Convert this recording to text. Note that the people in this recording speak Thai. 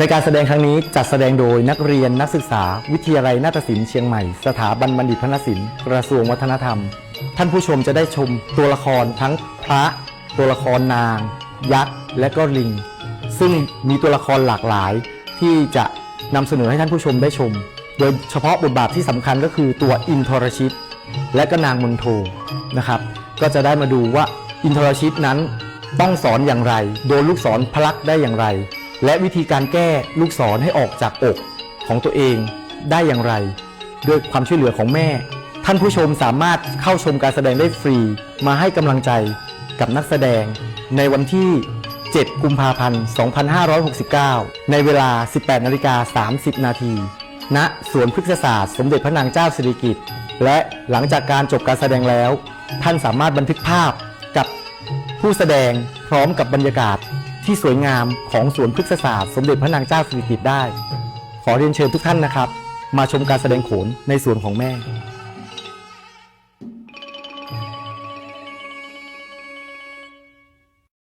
ในการแสดงครั้งนี้จัดแสดงโดยนักเรียนนักศึกษา วิทยาลัยนาฏศิลป์เชียงใหม่ สถาบันบัณฑิตพนศิลป์กระทรวงวัฒนธรรม ท่านผู้ชมจะได้ชมตัวละครทั้งพระ ตัวละครนาง ยักษ์ และก็ลิง ซึ่งมีตัวละครหลากหลาย ที่จะนำเสนอให้ท่านผู้ชมได้ชม โดยเฉพาะบทบาทที่สำคัญก็คือตัวอินทรชิต และก็นางมนโทนะครับก็จะได้มาดูว่าอินทรชิตนั้นต้องสอนอย่างไร โดนลูกศรพลักได้อย่างไร และวิธีการแก้ลูกศรให้ออกจากอกของตัวเองได้อย่างไร ด้วยความช่วยเหลือของแม่ ท่านผู้ชมสามารถเข้าชมการแสดงได้ฟรี มาให้กำลังใจกับนักแสดง ในวันที่ 7 กุมภาพันธ์ 2569 ในเวลา 18นาฬิกา30 นาทีณสวนพฤกษศาสตร์ สมเด็จพระนางเจ้าสิริกิติ์และหลังจากการจบการแสดงแล้ว ท่านสามารถบันทึกภาพกับผู้แสดงพร้อมกับบรรยากาศ ที่สวยงามของสวนพฤกษศาสตร์สมเด็จพระนางเจ้าสิริกิติ์ได้ ขอเรียนเชิญทุกท่านนะครับ มาชมการแสดงโขนในสวนของแม่